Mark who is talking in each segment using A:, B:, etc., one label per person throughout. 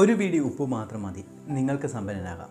A: ഒരു പിടി ഉപ്പ് മാത്രം മതി. നിങ്ങൾക്ക് സമ്പന്നനാകാം.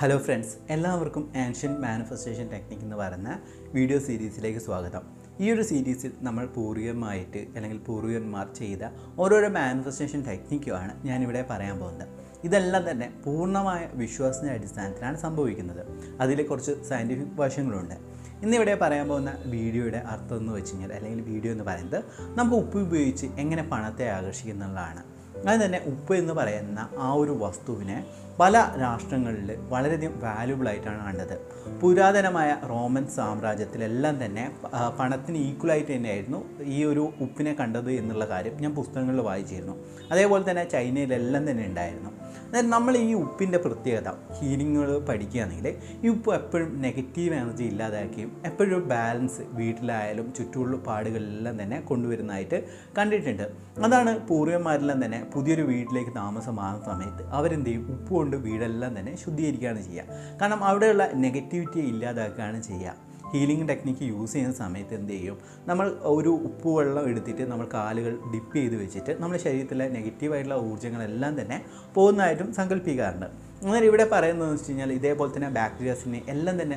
A: ഹലോ ഫ്രണ്ട്സ് എല്ലാവർക്കും ആൻഷ്യൻ മാനിഫെസ്റ്റേഷൻ ടെക്നിക് എന്ന് പറയുന്ന വീഡിയോ സീരീസിലേക്ക് സ്വാഗതം. ഈ ഒരു സീരീസിൽ നമ്മൾ പൂർവികമായിട്ട് അല്ലെങ്കിൽ പൂർവികന്മാർ ചെയ്ത ഓരോരോ മാനിഫെസ്റ്റേഷൻ ടെക്നിക്കുമാണ് ഞാനിവിടെ പറയാൻ പോകുന്നത്. ഇതെല്ലാം തന്നെ പൂർണമായ വിശ്വാസത്തിന്റെ അടിസ്ഥാനത്തിലാണ് സംഭവിക്കുന്നത്. അതിൽ കുറച്ച് സയന്റിഫിക് വശങ്ങളുണ്ട്. ഇന്നിവിടെ പറയാൻ പോകുന്ന വീഡിയോയുടെ അർത്ഥം എന്ന് വെച്ച് കഴിഞ്ഞാൽ അല്ലെങ്കിൽ വീഡിയോ എന്ന് പറയുന്നത് നമുക്ക് ഉപ്പ് ഉപയോഗിച്ച് എങ്ങനെ പണത്തെ ആകർഷിക്കുന്നുള്ളതാണ് അത് തന്നെ ഉപ്പ് എന്ന് പറയുന്ന ആ ഒരു വസ്തുവിനെ പല രാഷ്ട്രങ്ങളിൽ വളരെയധികം വാല്യുബിൾ ആയിട്ടാണ് കണ്ടത്. പുരാതനമായ റോമൻ സാമ്രാജ്യത്തിലെല്ലാം തന്നെ പണത്തിന് ഈക്വലായിട്ട് തന്നെയായിരുന്നു ഈ ഒരു ഉപ്പിനെ കണ്ടത് എന്നുള്ള കാര്യം ഞാൻ പുസ്തകങ്ങളിൽ വായിച്ചിരുന്നു. അതേപോലെ തന്നെ ചൈനയിലെല്ലാം തന്നെ ഉണ്ടായിരുന്നു. അതായത് നമ്മൾ ഈ ഉപ്പിന്റെ പ്രത്യേകത ഹീലിങ്ങുകൾ പഠിക്കുകയാണെങ്കിൽ ഈ ഉപ്പ് എപ്പോഴും നെഗറ്റീവ് എനർജി ഇല്ലാതാക്കുകയും എപ്പോഴും ബാലൻസ് വീട്ടിലായാലും ചുറ്റുമുള്ള പാടുകളിലെല്ലാം തന്നെ കൊണ്ടുവരുന്നതായിട്ട് കണ്ടിട്ടുണ്ട്. അതാണ് പൂർവന്മാരെല്ലാം തന്നെ പുതിയൊരു വീട്ടിലേക്ക് താമസമാകുന്ന സമയത്ത് അവരെന്ത് ചെയ്യും? ഉപ്പ് കൊണ്ട് വീടെല്ലാം തന്നെ ശുദ്ധീകരിക്കുകയാണ് ചെയ്യുക. കാരണം അവിടെയുള്ള നെഗറ്റിവിറ്റിയെ ഇല്ലാതാക്കുകയാണ് ചെയ്യുക. ഹീലിംഗ് ടെക്നിക്ക് യൂസ് ചെയ്യുന്ന സമയത്ത് എന്ത് ചെയ്യും? നമ്മൾ ഒരു ഉപ്പ് വെള്ളം എടുത്തിട്ട് നമ്മൾ കാലുകൾ ഡിപ്പ് ചെയ്ത് വെച്ചിട്ട് നമ്മുടെ ശരീരത്തിലെ നെഗറ്റീവായിട്ടുള്ള ഊർജങ്ങളെല്ലാം തന്നെ പോകുന്നതായിട്ടും സങ്കല്പിക്കാറുണ്ട് അങ്ങനെ ഇവിടെ പറയുന്നതെന്ന് വെച്ച് കഴിഞ്ഞാൽ ഇതേപോലെ തന്നെ ബാക്ടീരിയാസിനെ എല്ലാം തന്നെ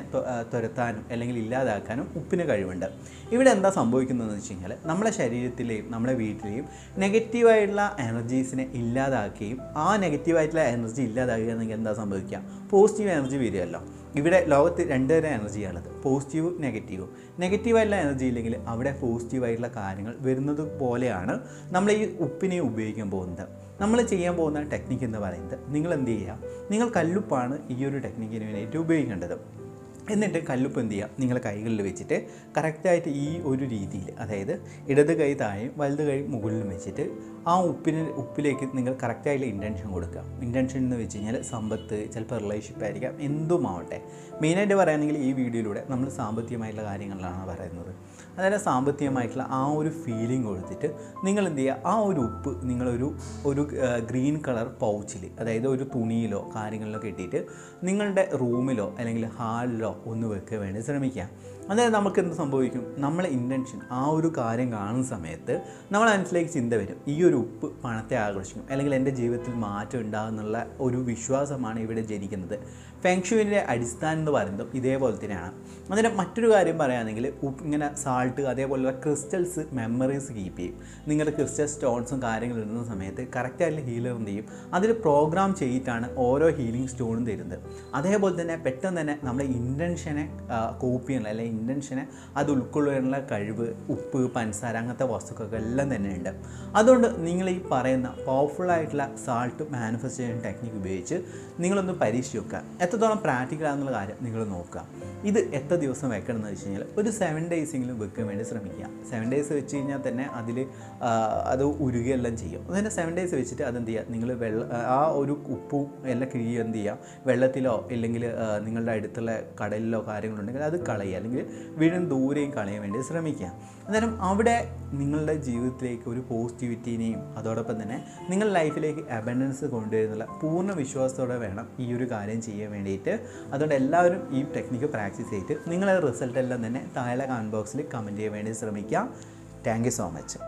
A: തുരത്താനും അല്ലെങ്കിൽ ഇല്ലാതാക്കാനും ഉപ്പിന് കഴിവുണ്ട്. ഇവിടെ എന്താ സംഭവിക്കുന്നതെന്ന് വെച്ച് കഴിഞ്ഞാൽ നമ്മുടെ ശരീരത്തിലെയും നമ്മുടെ വീട്ടിലെയും നെഗറ്റീവായിട്ടുള്ള എനർജീസിനെ ഇല്ലാതാക്കുകയും ആ നെഗറ്റീവായിട്ടുള്ള എനർജി ഇല്ലാതാക്കുകയാണെങ്കിൽ എന്താ സംഭവിക്കുക? പോസിറ്റീവ് എനർജി വരികയല്ലോ. ഇവിടെ ലോകത്ത് രണ്ട് തരം എനർജിയാണുള്ളത്. പോസിറ്റീവും നെഗറ്റീവും. നെഗറ്റീവായിട്ടുള്ള എനർജി ഇല്ലെങ്കിൽ അവിടെ പോസിറ്റീവായിട്ടുള്ള കാര്യങ്ങൾ വരുന്നത് പോലെയാണ് നമ്മൾ ഈ ഉപ്പിനെ ഉപയോഗിക്കാൻ പോകുന്നത്. നമ്മൾ ചെയ്യാൻ പോകുന്ന ടെക്നിക്ക് എന്ന് പറയുന്നത് നിങ്ങൾ എന്ത് ചെയ്യുക? നിങ്ങൾ കല്ലുപ്പാണ് ഈ ഒരു ടെക്നിക്കിന് വേണ്ടിയിട്ട് ഉപയോഗിക്കേണ്ടത്. എന്നിട്ട് കല്ലുപ്പ് എന്ത് ചെയ്യുക നിങ്ങൾ കൈകളിൽ വെച്ചിട്ട് കറക്റ്റായിട്ട് ഈ ഒരു രീതിയിൽ അതായത് ഇടത് കൈ താഴെയും വലത് കൈ മുകളിലും വെച്ചിട്ട് ആ ഉപ്പിന് ഉപ്പിലേക്ക് നിങ്ങൾ കറക്റ്റായിട്ടുള്ള ഇന്റൻഷൻ കൊടുക്കുക. ഇന്റൻഷൻ എന്ന് വെച്ച് കഴിഞ്ഞാൽ സമ്പത്ത് ചിലപ്പോൾ റിലേഷൻഷിപ്പ് ആയിരിക്കാം എന്തുമാവട്ടെ. മെയിനായിട്ട് പറയുകയാണെങ്കിൽ ഈ വീഡിയോയിലൂടെ നമ്മൾ സാമ്പത്തികമായിട്ടുള്ള കാര്യങ്ങളിലാണ് പറയുന്നത്. അതായത് സാമ്പത്തികമായിട്ടുള്ള ആ ഒരു ഫീലിംഗ് കൊടുത്തിട്ട് നിങ്ങൾ എന്ത് ചെയ്യുക? ആ ഒരു ഉപ്പ് നിങ്ങളൊരു ഒരു ഗ്രീൻ കളർ പൗച്ചിൽ അതായത് ഒരു തുണിയിലോ കാര്യങ്ങളിലോ കെട്ടിയിട്ട് നിങ്ങളുടെ റൂമിലോ അല്ലെങ്കിൽ ഹാളിലോ ഒന്ന് വെക്കാൻ വേണ്ടി ശ്രമിക്കുക. അതായത് നമുക്ക് എന്ത് സംഭവിക്കും? നമ്മളെ ഇന്റൻഷൻ ആ ഒരു കാര്യം കാണുന്ന സമയത്ത് നമ്മൾ മനസ്സിലേക്ക് ചിന്ത വരും. ഈ ഒരു ഉപ്പ് പണത്തെ ആകർഷിക്കും. അല്ലെങ്കിൽ എന്റെ ജീവിതത്തിൽ മാറ്റം ഉണ്ടാകുന്നുള്ള ഒരു വിശ്വാസമാണ് ഇവിടെ ജനിക്കുന്നത്. ഫെങ്ഷുവിന്റെ അടിസ്ഥാനം എന്ന് പറയുന്നതും ഇതേപോലെ തന്നെയാണ്. അതിന്റെ മറ്റൊരു കാര്യം പറയുകയാണെങ്കിൽ ഇങ്ങനെ സാൾട്ട് അതേപോലുള്ള ക്രിസ്റ്റൽസ് മെമ്മറീസ് കീപ്പ് ചെയ്യും. നിങ്ങളുടെ ക്രിസ്റ്റൽ സ്റ്റോൺസും കാര്യങ്ങളും ഇടുന്ന സമയത്ത് കറക്റ്റായിട്ടുള്ള ഹീലർ എന്ത് ചെയ്യും? അതിൽ പ്രോഗ്രാം ചെയ്തിട്ടാണ് ഓരോ ഹീലിംഗ് സ്റ്റോണും തരുന്നത്. അതേപോലെ തന്നെ പെട്ടെന്ന് തന്നെ നമ്മുടെ ഇന്റൻഷനെ കോപ്പി ചെയ്യാനുള്ള അല്ലെങ്കിൽ ഇന്റൻഷനെ അത് ഉൾക്കൊള്ളാനുള്ള കഴിവ് ഉപ്പ് പഞ്ചസാര അങ്ങനത്തെ വസ്തുക്കളൊക്കെ എല്ലാം തന്നെ ഉണ്ട് അതുകൊണ്ട് നിങ്ങൾ ഈ പറയുന്ന പവർഫുൾ ആയിട്ടുള്ള സാൾട്ട് മാനിഫെസ്റ്റേഷൻ ടെക്നിക്ക് ഉപയോഗിച്ച് നിങ്ങളൊന്ന് പരീക്ഷിച്ച് നോക്കുക. എത്രത്തോളം പ്രാക്ടിക്കൽ ആണെന്നുള്ള കാര്യം നിങ്ങൾ നോക്കുക. ഇത് എത്ര ദിവസം വെക്കണമെന്ന് വെച്ച് കഴിഞ്ഞാൽ ഒരു സെവൻ ഡേയ്സെങ്കിലും വെക്കാൻ വേണ്ടി ശ്രമിക്കുക. സെവൻ ഡേയ്സ് വെച്ച് കഴിഞ്ഞാൽ തന്നെ അതിൽ അത് ഉരുകയെല്ലാം ചെയ്യും. അതിന്റെ സെവൻ ഡേയ്സ് വെച്ചിട്ട് അതെന്ത് ചെയ്യുക? നിങ്ങൾ വെള്ള ആ ഒരു ഉപ്പും എല്ലാം കിഴിയുക എന്ത് ചെയ്യുക? വെള്ളത്തിലോ ഇല്ലെങ്കിൽ നിങ്ങളുടെ അടുത്തുള്ള കടലിലോ കാര്യങ്ങളുണ്ടെങ്കിൽ അത് കളയുക. അല്ലെങ്കിൽ വീണ്ടും ദൂരെയും കളയാൻ വേണ്ടി ശ്രമിക്കുക. അന്നേരം അവിടെ നിങ്ങളുടെ ജീവിതത്തിലേക്ക് ഒരു പോസിറ്റിവിറ്റീനെയും അതോടൊപ്പം തന്നെ നിങ്ങളുടെ ലൈഫിലേക്ക് അബൻഡൻസ് കൊണ്ടുവരുന്നുള്ള പൂർണ വിശ്വാസത്തോടെ വേണം ഈ ഒരു കാര്യം ചെയ്യാൻ വേണ്ടിയിട്ട്. അതുകൊണ്ട് എല്ലാവരും ഈ ടെക്നിക്ക് പ്രാക്ടീസ് ചെയ്തിട്ട് നിങ്ങളുടെ റിസൾട്ട് എല്ലാം തന്നെ താഴെ കമന്റ് ബോക്സിൽ കമന്റ് ചെയ്യാൻ വേണ്ടി ശ്രമിക്കുക താങ്ക് യു സോ മച്ച്